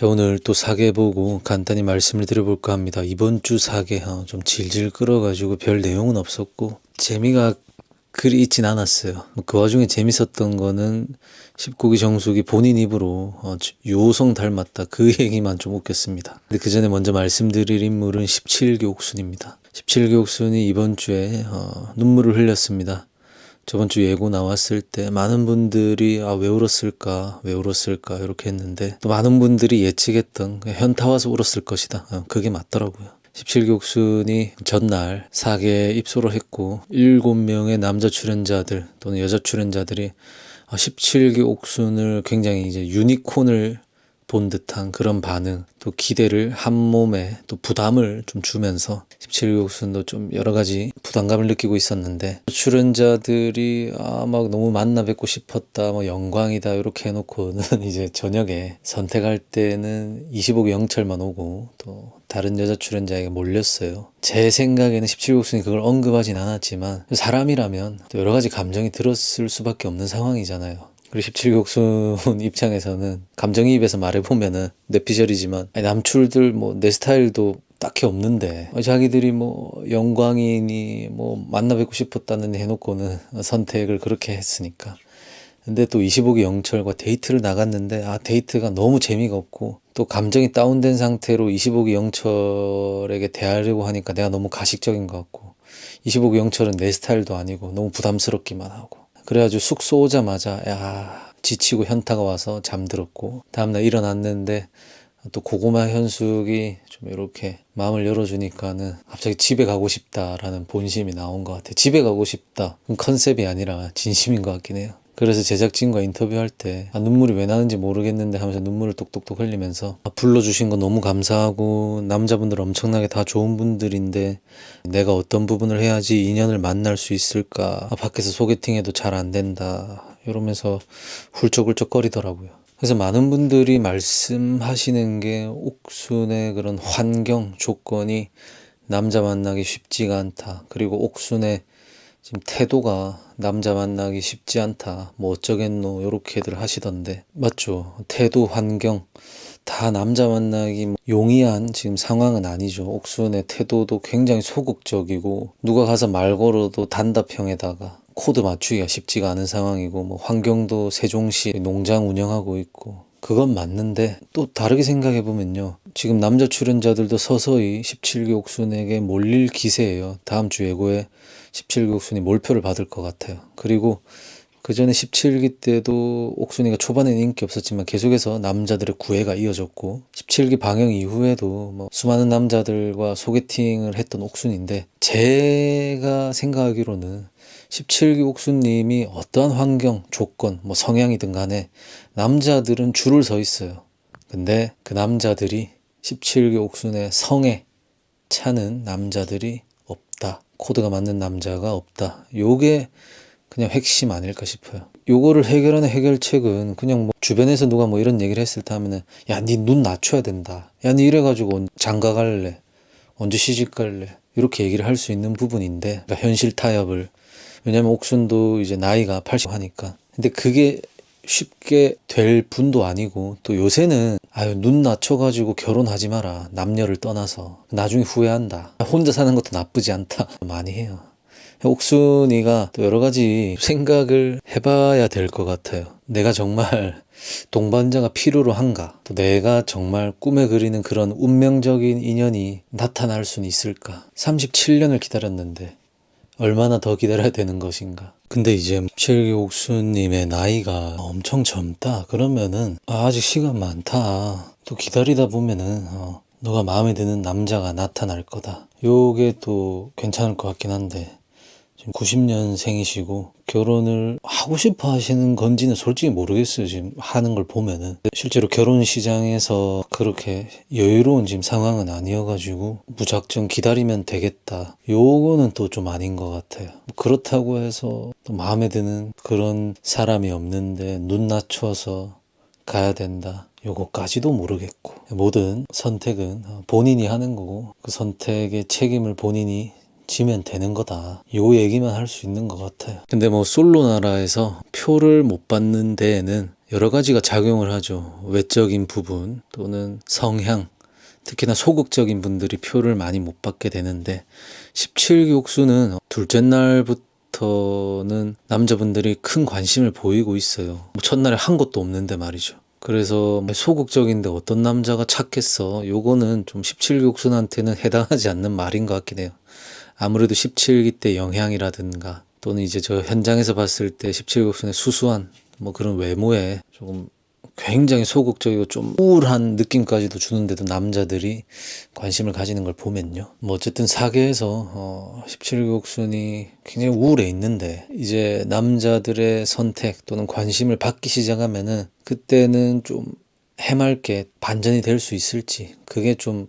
자 오늘 또 사계 보고 간단히 말씀을 드려볼까 합니다. 이번 주 사계 어, 좀 질질 끌어가지고 별 내용은 없었고 재미가 그리 있진 않았어요. 뭐그 와중에 재밌었던 거는 십고기 정숙이 본인 입으로 어, 유호성 닮았다 그 얘기만 좀 웃겼습니다. 근데 그 전에 먼저 말씀드릴 인물은 17기 옥순입니다. 17기 옥순이 이번 주에 어, 눈물을 흘렸습니다. 저번 주 예고 나왔을 때 많은 분들이 아 왜 울었을까 왜 울었을까 이렇게 했는데 또 많은 분들이 예측했던 그냥 현타 와서 울었을 것이다. 어, 그게 맞더라고요. 17격순이 전날 사계에 입소를 했고 7명의 남자 출연자들 또는 여자 출연자들이 17기 옥순을 굉장히 이제 유니콘을 본 듯한 그런 반응, 또 기대를 한 몸에 또 부담을 좀 주면서 17기 옥순도 좀 여러 가지 부담감을 느끼고 있었는데 출연자들이 아 막 너무 만나 뵙고 싶었다, 뭐 영광이다 이렇게 해놓고는 이제 저녁에 선택할 때는 25기 영철만 오고 또 다른 여자 출연자에게 몰렸어요. 제 생각에는 17기 옥순이 그걸 언급하진 않았지만 사람이라면 또 여러 가지 감정이 들었을 수밖에 없는 상황이잖아요. 그리고 17격순 입장에서는 감정이입해서 말해보면은 뇌피셜이지만 아니, 남출들 뭐 내 스타일도 딱히 없는데 자기들이 뭐 영광이니 뭐 만나 뵙고 싶었다는 해놓고는 선택을 그렇게 했으니까. 근데 또 25기 영철과 데이트를 나갔는데 아 데이트가 너무 재미가 없고 또 감정이 다운된 상태로 25기 영철에게 대하려고 하니까 내가 너무 가식적인 것 같고 25기 영철은 내 스타일도 아니고 너무 부담스럽기만 하고 그래가지고 숙소 오자마자 야 지치고 현타가 와서 잠들었고 다음날 일어났는데 또 고구마 현숙이 좀 이렇게 마음을 열어주니까는 갑자기 집에 가고 싶다라는 본심이 나온 것 같아. 집에 가고 싶다. 컨셉이 아니라 진심인 것 같긴 해요. 그래서 제작진과 인터뷰할 때 아, 눈물이 왜 나는지 모르겠는데 하면서 눈물을 똑똑똑 흘리면서 아, 불러주신 거 너무 감사하고 남자분들 엄청나게 다 좋은 분들인데 내가 어떤 부분을 해야지 인연을 만날 수 있을까 아, 밖에서 소개팅해도 잘 안 된다 이러면서 훌쩍훌쩍 거리더라고요. 그래서 많은 분들이 말씀하시는 게 옥순의 그런 환경 조건이 남자 만나기 쉽지가 않다. 그리고 옥순의 지금 태도가 남자 만나기 쉽지 않다. 뭐 어쩌겠노 요렇게들 하시던데 맞죠? 태도 환경 다 남자 만나기 뭐 용이한 지금 상황은 아니죠. 옥순의 태도도 굉장히 소극적이고 누가 가서 말 걸어도 단답형에다가 코드 맞추기가 쉽지가 않은 상황이고 뭐 환경도 세종시 농장 운영하고 있고 그건 맞는데 또 다르게 생각해 보면요. 지금 남자 출연자들도 서서히 17기 옥순에게 몰릴 기세예요. 다음 주 예고에 17기 옥순이 몰표를 받을 것 같아요. 그리고 그 전에 17기 때도 옥순이가 초반에는 인기 없었지만 계속해서 남자들의 구애가 이어졌고 17기 방영 이후에도 뭐 수많은 남자들과 소개팅을 했던 옥순인데 제가 생각하기로는 17기 옥순님이 어떠한 환경, 조건, 뭐 성향이든 간에 남자들은 줄을 서 있어요. 근데 그 남자들이 17기 옥순의 성에 차는 남자들이 없다. 코드가 맞는 남자가 없다. 요게 그냥 핵심 아닐까 싶어요. 요거를 해결하는 해결책은 그냥 뭐 주변에서 누가 뭐 이런 얘기를 했을 때 하면은 야, 니눈 낮춰야 된다. 야, 니 이래가지고 장가 갈래? 언제 시집 갈래? 이렇게 얘기를 할 수 있는 부분인데 그러니까 현실 타협을 왜냐면 옥순도 이제 나이가 80 하니까 근데 그게 쉽게 될 분도 아니고 또 요새는 아유 눈 낮춰가지고 결혼하지 마라 남녀를 떠나서 나중에 후회한다 혼자 사는 것도 나쁘지 않다 많이 해요 옥순이가 또 여러 가지 생각을 해봐야 될 것 같아요 내가 정말 동반자가 필요로 한가 또 내가 정말 꿈에 그리는 그런 운명적인 인연이 나타날 수는 있을까 37년을 기다렸는데 얼마나 더 기다려야 되는 것인가. 근데 이제 7기 옥수님의 나이가 엄청 젊다. 그러면은 아, 아직 시간 많다. 또 기다리다 보면은 어, 너가 마음에 드는 남자가 나타날 거다. 요게 또 괜찮을 것 같긴 한데 지금 90년생이시고 결혼을 하고 싶어 하시는 건지는 솔직히 모르겠어요. 지금 하는 걸 보면은 실제로 결혼 시장에서 그렇게 여유로운 지금 상황은 아니어가지고 무작정 기다리면 되겠다. 요거는 또 좀 아닌 것 같아요. 그렇다고 해서 또 마음에 드는 그런 사람이 없는데 눈 낮춰서 가야 된다. 요거까지도 모르겠고 모든 선택은 본인이 하는 거고 그 선택의 책임을 본인이 지면 되는 거다. 요 얘기만 할 수 있는 것 같아요. 근데 뭐 솔로 나라에서 표를 못 받는 데에는 여러 가지가 작용을 하죠. 외적인 부분 또는 성향, 특히나 소극적인 분들이 표를 많이 못 받게 되는데 17기 옥수는 둘째 날부터는 남자분들이 큰 관심을 보이고 있어요. 뭐 첫날에 한 것도 없는데 말이죠. 그래서 뭐 소극적인데 어떤 남자가 찾겠어? 요거는 좀 17기 옥순한테는 해당하지 않는 말인 것 같긴 해요. 아무래도 17기 때 영향이라든가 또는 이제 저 현장에서 봤을 때 17기 옥순의 수수한 뭐 그런 외모에 조금 굉장히 소극적이고 좀 우울한 느낌까지도 주는데도 남자들이 관심을 가지는 걸 보면요. 뭐 어쨌든 사계에서 어 17기 옥순이 굉장히 우울해 있는데 이제 남자들의 선택 또는 관심을 받기 시작하면은 그때는 좀 해맑게 반전이 될 수 있을지 그게 좀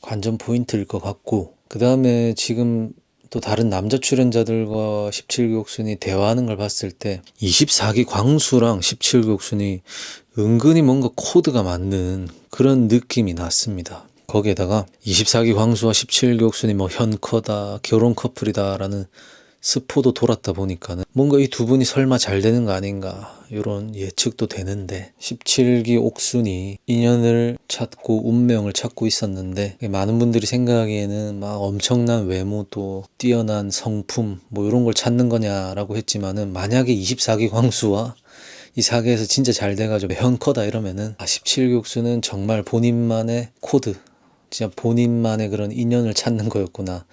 관전 포인트일 것 같고 그 다음에 지금 또 다른 남자 출연자들과 17기 옥순이 대화하는 걸 봤을 때 24기 광수랑 17기 옥순이 은근히 뭔가 코드가 맞는 그런 느낌이 났습니다. 거기에다가 24기 광수와 17기 옥순이 뭐 현커다, 결혼 커플이다라는 스포도 돌았다 보니까는 뭔가 이 두 분이 설마 잘 되는 거 아닌가 이런 예측도 되는데 17기 옥순이 인연을 찾고 운명을 찾고 있었는데 많은 분들이 생각하기에는 막 엄청난 외모도 뛰어난 성품 뭐 이런 걸 찾는 거냐라고 했지만은 만약에 24기 광수와 이 사계에서 진짜 잘 돼가지고 현커다 이러면은 아 17기 옥수는 정말 본인만의 코드 진짜 본인만의 그런 인연을 찾는 거였구나.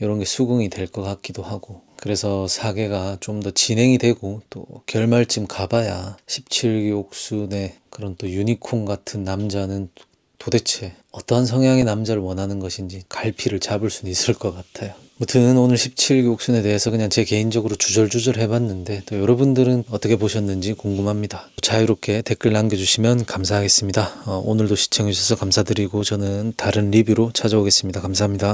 이런 게 수긍이 될 것 같기도 하고. 그래서 사계가 좀 더 진행이 되고 또 결말쯤 가봐야 17기 옥순의 그런 또 유니콘 같은 남자는 도대체 어떠한 성향의 남자를 원하는 것인지 갈피를 잡을 수는 있을 것 같아요. 무튼 오늘 17기 옥순에 대해서 그냥 제 개인적으로 주절주절 해봤는데 또 여러분들은 어떻게 보셨는지 궁금합니다. 자유롭게 댓글 남겨주시면 감사하겠습니다. 어, 오늘도 시청해주셔서 감사드리고 저는 다른 리뷰로 찾아오겠습니다. 감사합니다.